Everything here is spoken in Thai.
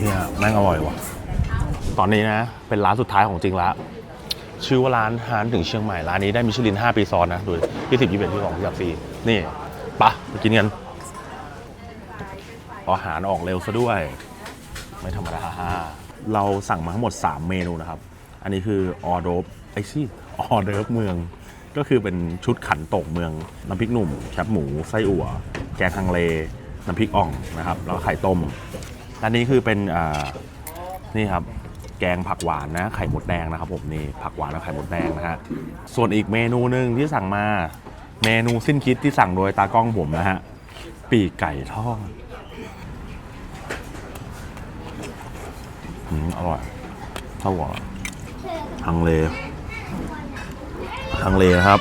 เนี่ยแม่งอร่อยว่ะ ตอนนี้นะ เป็นร้านสุดท้ายของจริงละ ชื่อว่าร้านฮานถึงเชียงใหม่ ร้านนี้ได้มิชลิน 5 ปีซ้อนนะดูที่สิบยี่สิบที่สองที่สามสี่นี่ปะไปกินกันอาหารออกเร็วซะด้วย ไม่ธรรมดาเราสั่งมาทั้งหมด 3 เมนูนะครับ อันนี้คือออโดบไอซี่ออเดิร์ฟเมือง ก็คือเป็นชุดขันตกเมือง น้ำพริกหนุ่ม แคบหมู ไส้อั่ว แกงฮังเลน้ำพริกอ่องนะครับแล้วไข่ต้มอันนี้คือเป็นนี่ครับแกงผักหวานนะไข่มดแดงนะครับผมนี่ผักหวานกับไข่มดแดงนะฮะส่วนอีกเมนูหนึ่งที่สั่งมาเมนูสิ้นคิดที่สั่งโดยตากล้องผมนะฮะปีกไก่ทอดอืมอร่อยเท่าหัวฮังเลฮังเลครับ